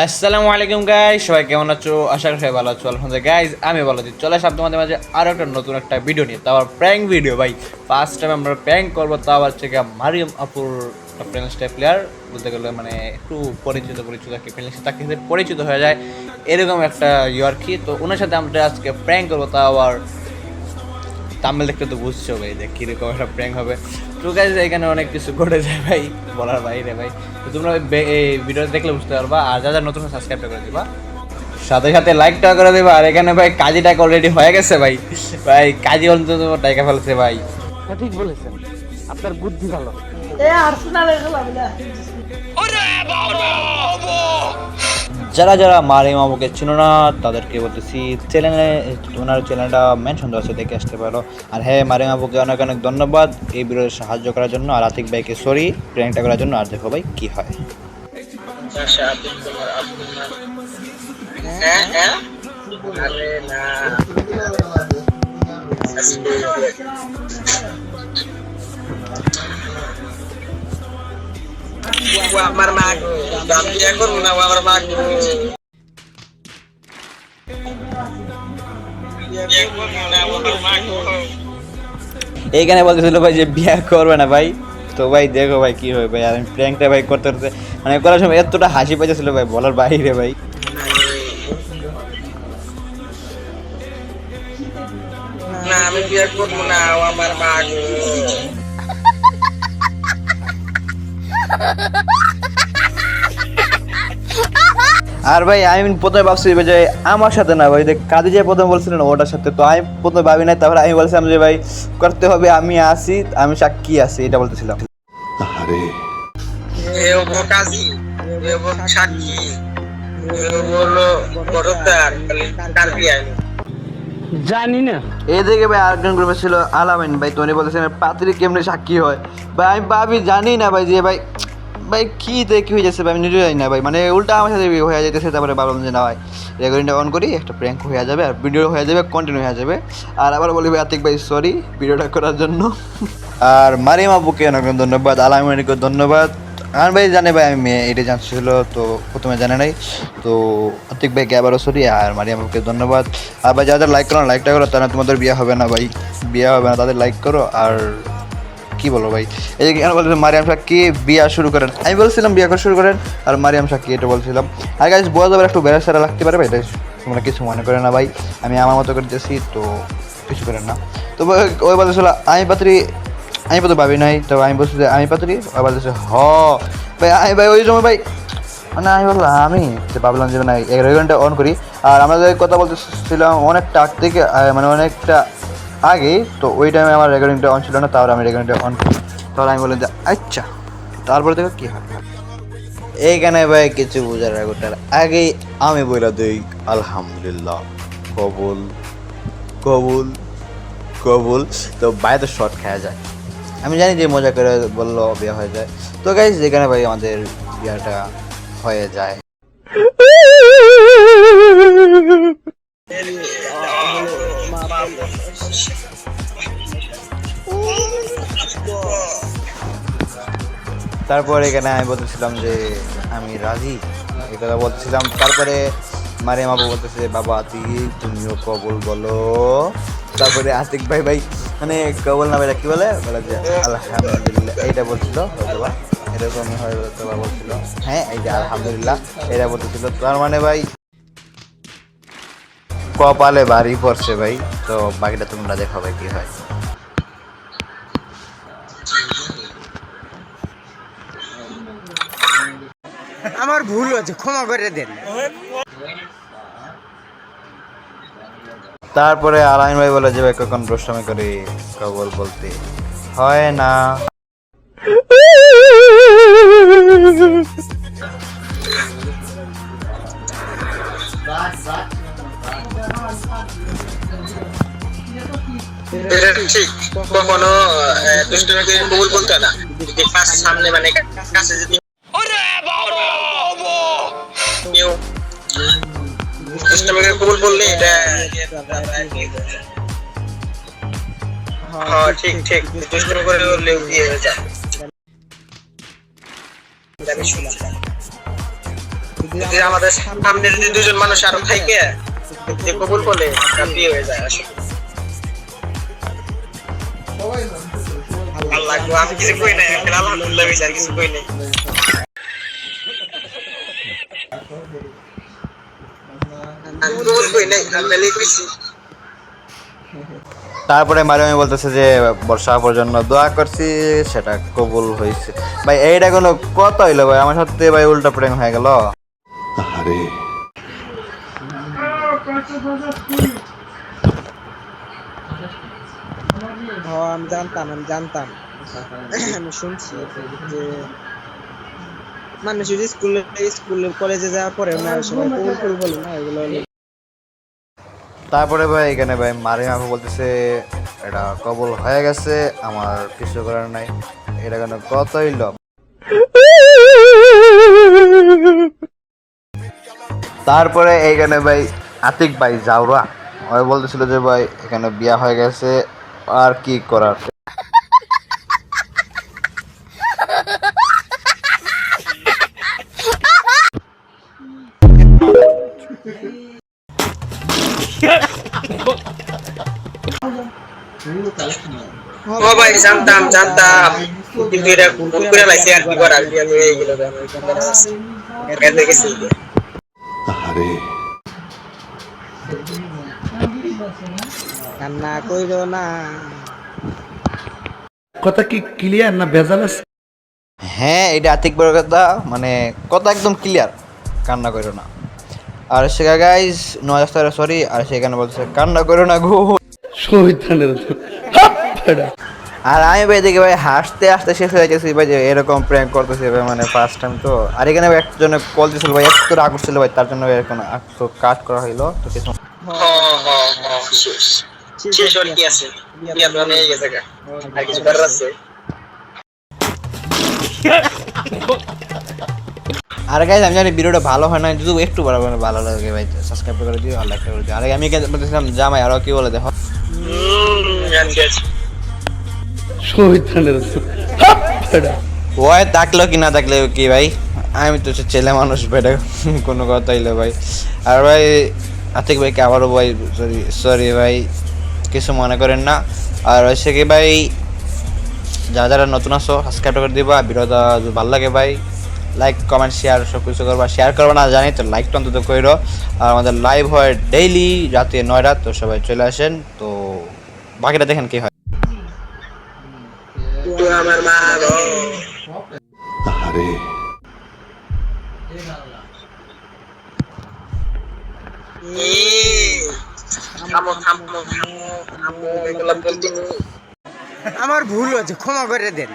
আসসালামু আলাইকুম গাইজ সবাই কেমন আছো? আশা করি সবাই ভালো আছো। আলহামদুলিল্লাহ গাইজ আমি ভালো আছি। চলে আসলাম তোমাদের মাঝে আরও একটা নতুন একটা ভিডিও নিয়ে। তাও প্র্যাঙ্ক ভিডিও ভাই। ফার্স্ট টাইম আমরা প্র্যাঙ্ক করব তাও হচ্ছে গিয়ে মারিয়াম আপুর ফ্রেন্ডস টাইপ প্লেয়ার বলতে গেলে মানে একটু পরিচিত পরিচিত আর কি। ফ্রেন্ডের সাথে তাকে পরিচিত হয়ে যায়। এরকম একটা ইয়ে আর কি। তো ওনার সাথে আমরা আজকে প্র্যাঙ্ক করব তাও আবার তামিল দেখতে তো বুঝছ ভাই যে কীরকম একটা প্র্যাঙ্ক হবে। তো গাইজ এখানে অনেক কিছু ঘটে যায় ভাই বলার বাইরে ভাই। তো তোমরা এই ভিডিও দেখলে বুঝতে পারবা আর যা যা নতুন সাবস্ক্রাইবটা করে দিবা সাথে সাথে লাইকটা করে দিবা। আর এখানে ভাই কাজী টাকা অলরেডি হয়ে গেছে ভাই। ভাই কাজী অন্তত টাকা ফেলছে ভাই। ঠিক বলেছেন। আপনার বুদ্ধি ভালো। এ আর্সেনালের খেলা বলে যারা যারা মারিম বাবুকে চিনো না তাদেরকে বলতেছি চ্যানেলে ওনার চ্যানেলটা মেনশন দেওয়া আছে দেখে আসতে পারো। আর হ্যাঁ মারিম বাবুকে অনেক অনেক ধন্যবাদ এই ভিডিওতে সাহায্য করার জন্য। আর আতিক ভাইকে সরি প্র্যাঙ্কটা করার জন্য আর দেখো ভাই কি হয়। আচ্ছা হ্যাঁ হ্যাঁ। আরে না। এইখানে বলতেছিল ভাই যে বিয়ে করবে না ভাই। তো ভাই দেখো ভাই কি হয় ভাই, আর আমি প্র্যাঙ্কটা ভাই করতে করতে মানে করার সময় এতটা হাসি পাইতেছিল ভাই বলার বাইরে ভাই। না, আমি করব না আমার মা আর ভাই আমি প্রথমে ভাবছি যে আমার সাথে না ভাই যে কাজে যে প্রথমে বলছিলেন ওটার সাথে তো আমি প্রথমে ভাবি নাই তারপরে আমি বলছিলাম যে ভাই করতে হবে আমি আসি আমি সাক্ষী আছি এটা বলতেছিলাম। আরে এ হব কাজী এ হব সাক্ষী এ জানি না। এদিকে ভাই আরেকজন গ্রুপে ছিল আলামিন। ভাই তোনি বলতেছেন পাত্রী কেমনে সাক্ষী হয়? ভাই আমি ভাবি জানি না ভাই যে ভাই ভাই কি তে কি হয়ে যাচ্ছে ভাই আমি নিজে জানি না ভাই। মানে উল্টা আমার সাথে হয়ে যাইতেছে তারপরে ভাবলাম যে না ভাই রেকর্ডিংটা অন করি একটা প্র্যাঙ্ক হয়ে যাবে আর ভিডিও হয়ে যাবে কন্টিনিউ হয়ে যাবে। আর আবার বলি ভাই আতিক ভাই সরি ভিডিওটা করার জন্য। আর মারিম অনেক অনেক ধন্যবাদ আলামিনকে ধন্যবাদ। আর ভাই জানে ভাই, আমি মেয়ে এটা জানছিল তো প্রথমে জানে নাই। তো আতিক ভাইকে আবারও সরি আর মারিয়াম আপুকে ধন্যবাদ। আর ভাই যাদের লাইক করো লাইকটা করো, তারা তোমাদের বিয়ে হবে না ভাই। বিয়ে হবে না, তাদের লাইক করো, আর কি বলো ভাই? এই যে কেন বলছিলাম মারিয়াম সাক্ষী বিয়া শুরু করেন। আমি বলছিলাম বিয়া করা শুরু করেন, আর মারিয়াম সাক্ষী এটা বলছিলাম। আর গাছ বোঝা যাবে একটু বেড়া সারা লাগতে পারে ভাই তোমরা কিছু মনে করে না ভাই। আমি আমার মতো করে দিয়েছি তো কিছু করেন না। তো ওই বলছিল আমি পাত্রী আমি তো ভাবি নাই, তো আমি বলছি যে আমি পাত্রী ওই বলতেছে হ। ভাই আমি ভাই, ওই সময় ভাই মানে আমি বললাম, আমি? যে ভাবলাম যে না এই রেগুলেন্টটা অন করি। আর আমরা যে কথা বলতেছিলাম, অনেকটা আগ থেকে মানে অনেকটা আগে, তো ওই টাইমে আমার রেকর্ডিংটা অন ছিল না, তারপর আমি রেকর্ডিংটা অন করি। তাহলে আমি বললাম যে আচ্ছা তারপরে দেখো কী হয়। এইখানে ভাই কিছু বোঝার আগেটার আগেই আমি বলে দিই, আলহামদুলিল্লাহ, কবুল কবুল কবুল। তো বাইরে শর্ট খাওয়া যায়। আমি জানি যে মজা করে বলল বিয়ে হয়ে যায়। তো গাইজ যেখানে ভাই আমাদের বিয়েটা হয়ে যায়। তারপর এখানে আমি বলতেছিলাম যে আমি রাজি, এই কথা বলতেছিলাম। তারপরে মারিয়াম বাবু বলতেছে, বাবা তুই তুমিও কবল বলো। তারপরে আতিক ভাই ভাই মানে কবল না বলে বলে যে, আলহামদুলিল্লাহ। এইটা বলছিল বা এরকমই বলছিল। হ্যাঁ এই যে, আলহামদুলিল্লাহ। এটা বলতেছিল। তার মানে ভাই, কপালে বাড়ি পড়ছে ভাই। তো বাকিটা তোমরা দেখো ভাই কি হয়। আমার ভুল হয়েছে, ক্ষমা করে দেন। তারপরে আলাইন ভাই বলে যে কখন রোস্টামি করি কবল বলতে হয় না। ঠিক কখনো আহ, কবুল বলতে না। সামনে মানে কাছে যদি দুষ্টমিকে কবুল বললে এটা হ্যাঁ ঠিক ঠিক। দুষ্টমি করে বললে বিয়ে হয়ে যায়? যদি আমাদের সামনে যদি দুজন মানুষ আরও থাকে, যে কবুল বলে বিয়ে হয়ে যায় আসলে। আল্লাহ, আমি কিছু কই নাই, আলহামদুলিল্লাহ বেশি আর কিছু কই নাই। আমি কবুল কই নাই আল্লাহ লিখেছি তারপরে মারিয়ামি বলতেছে যে বর্ষা পর্যন্ত দোয়া করছি সেটা কবুল হয়েছে। ভাই এইটা কোনো কত হইল ভাই? আমার সত্যি ভাই উল্টা প্রেম হয়ে গেল। আরে। আমি জানতাম আমি জানতাম। আমি শুনছি যে মানুষ যদি স্কুলে স্কুলে কলেজে যাওয়ার পরে না সবাই কবুল কবুল বলে না? এগুলো তারপরে ভাই, এখানে ভাই মারি আপু বলতেছে, এটা কবল হয়ে গেছে, আমার কিছু করার নাই। এটা কেন কত হইল তারপরে এইখানে ভাই আতিক ভাই যাওরা ওই বলতেছিল যে ভাই, এখানে বিয়া হয়ে গেছে, আর কি করার? ও ভাই জানতাম জানতাম। কিন্তু এটা ভুল করে লাইছে আর কি করার বিয়ে হয়ে গেল আরে কান্না কইরো না। কথা কি ক্লিয়ার না ভেজাল আছে? হ্যাঁ এটা আর্থিক বড় কথা মানে কথা একদম ক্লিয়ার কান্না করো না। আর সে গাইজ নয় সরি আর সেখানে বলছে কান্না করো না গো। শহীদানের আর আমি ভাই দেখি ভাই হাসতে হাসতে শেষ হয়ে গেছি ভাই যে এরকম প্র্যাঙ্ক করতেছি ভাই মানে ফার্স্ট টাইম তো। আর এখানে ভাই একজনে কল দিয়েছিল ভাই এত রাগ ছিল ভাই তার জন্য এরকম তো কাট করা হইল। তো কিছু আর গাইজ আমি জানি ভিডিওটা ভালো হয় না যদি একটু বড় মানে ভালো লাগে ভাই সাবস্ক্রাইব করে দিও আর লাইক করে দিও। আর আমি এখানে বলতেছিলাম জামাই আরও কি বলে দেখো? ওই থাকল কি না থাকলে কি ভাই? আমি তো ছেলে মানুষ বেটা কোনো কথা হইল ভাই। আর ভাই, আতিক ভাইকে আবারও ভাই সরি সরি ভাই, কিছু মনে করেন না। আর হচ্ছে কি ভাই, যারা যারা নতুন আসো সাবস্ক্রাইব করে দিবা, ভিডিওটা ভালো লাগে ভাই লাইক কমেন্ট শেয়ার সব কিছু করবা। শেয়ার করবা না জানি, তো লাইক অন্তত করো আর আমাদের লাইভ হয় ডেইলি রাতে নয়টা, তো সবাই চলে আসেন। তো বাকিটা দেখেন কি হয়। ক্ষমা করে দেন।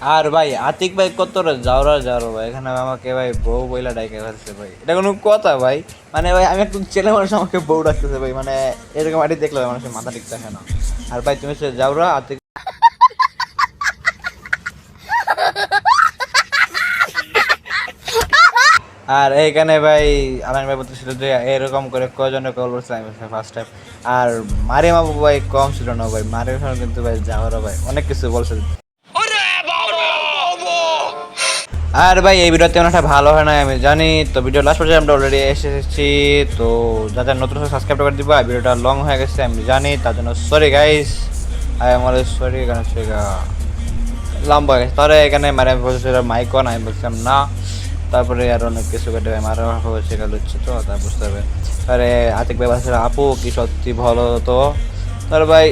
আর ভাই, আতিক ভাই কত যাওরা যাওয়ার ভাই। এখানে আমাকে ভাই বউ বইলা ডাইকে ফেলছে ভাই। এটা কোনো কথা ভাই। মানে ভাই, আমি একটু ছেলে মানুষ, আমাকে বউ ডাকতেছে ভাই। মানে এরকম আটি দেখলে মানুষের মাথা ঠিক থাকে না। আর ভাই, তুমি সে যাওরা আতিক আর এইখানে ভাই আলান ভাই বলতেছিল যে এরকম করে কজনে কল করছে আমি ফার্স্ট টাইম আর মারিয়াম বাবু ভাই কম ছিল না ভাই মারিয়াম কিন্তু ভাই যাওয়ারও ভাই অনেক কিছু বলছে। আর ভাই এই ভিডিওতে অনেকটা ভালো হয় না আমি জানি তো ভিডিও লাস্ট পর্যন্ত আমরা অলরেডি এসে এসেছি তো যাদের নতুন সাবস্ক্রাইব করে দিবা ভিডিওটা লং হয়ে গেছে আমি জানি তার জন্য সরি গাইস আই আমার সরি কেন লম্বা হয়ে গেছে। তাহলে এখানে মানে বলছিল মাইক অন আমি বলছিলাম না। তারপরে আর অনেক কিছু কেটে মারা হয়েছে গেল হচ্ছে তো, তা বুঝতে হবে। তারপরে আতিক ভাই আপু, কি সত্যি ভালো তো? তার ভাই,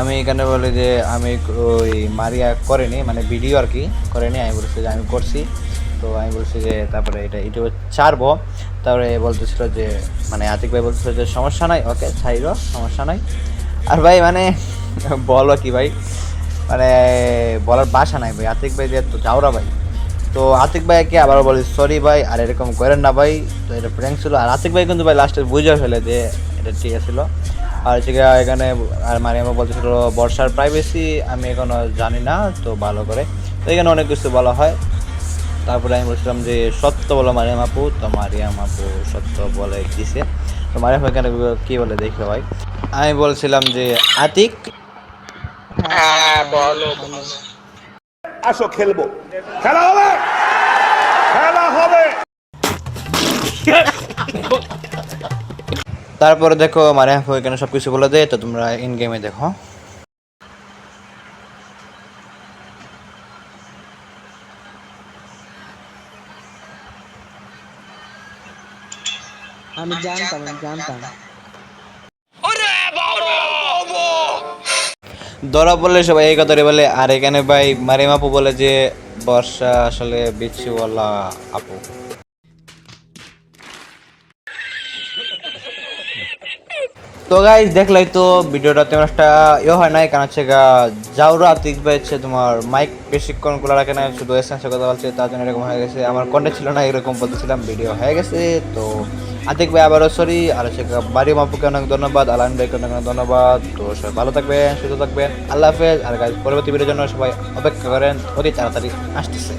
আমি এখানে বলি যে, আমি ওই মারিয়া করিনি মানে ভিডিও আর কি করিনি, আমি বলছি যে, আমি করছি। তো আমি বলছি যে, তারপরে এটা ইউটিউবে ছাড়বো। তারপরে বলতেছিল যে মানে আতিক ভাই বলতেছিল যে, সমস্যা নাই, ওকে, ছাইরো, সমস্যা নাই। আর ভাই মানে বলো কি ভাই? মানে বলার বাসা নাই ভাই, আতিক ভাই যে তো যাওরা ভাই। তো আতিক ভাইকে আবার বলি সরি ভাই, আর এরকম করেন না ভাই। তো এটা প্র্যাঙ্ক ছিল। আর আতিক ভাই কিন্তু ভাই লাস্টে বুঝে ফেলে যে এটা ঠিক ছিল আর হচ্ছে এখানে আর মারিয়ামা বলতেছিল, বর্ষার প্রাইভেসি আমি এখনও জানি না, তো ভালো করে। তো এখানে অনেক কিছু বলা হয়। তারপরে আমি বলছিলাম যে, সত্য বলো মারিয়াম আপু। তো মারিয়াম আপু সত্য বলে দিছে। তো মারিয়াম এখানে কী বলে দেখল ভাই। আমি বলছিলাম যে, আতিক? হ্যাঁ বলো। আসো খেলব। খেলা হবে? খেলা হবে। তারপরে দেখো মানে এখানে সব কিছু বলে দেয় তো তোমরা ইন গেমে দেখো। আমি জানতাম আমি জানতাম। ধরা বললে সবাই এই কথাটি বলে, আর এখানে ভাই মারিম আপু বলে যে, বর্ষা আসলে বিচ্ছুওয়ালা আপু। তো গাইজ দেখলাই তো ভিডিওটা তেমন একটা ইয়ে হয় নাই, কারণ হচ্ছে যাওরা আতিক হচ্ছে তোমার মাইক বেশিক্ষণ খোলা রাখে না শুধু এসেন্সের কথা বলছে, তার জন্য এরকম হয়ে গেছে। আমার কন্টেন্ট ছিল না, এরকম বলতেছিলাম ভিডিও হয়ে গেছে, তো আতিক ভাই আবারও সরি আর সে বাড়ি মাপুকে অনেক ধন্যবাদ, আলান ভাইকে অনেক অনেক ধন্যবাদ। তো সবাই ভালো থাকবেন, সুস্থ থাকবেন, আল্লাহ হাফেজ। আর গাছ পরবর্তী ভিডিওর জন্য সবাই অপেক্ষা করেন, অতি তাড়াতাড়ি আসতেছে।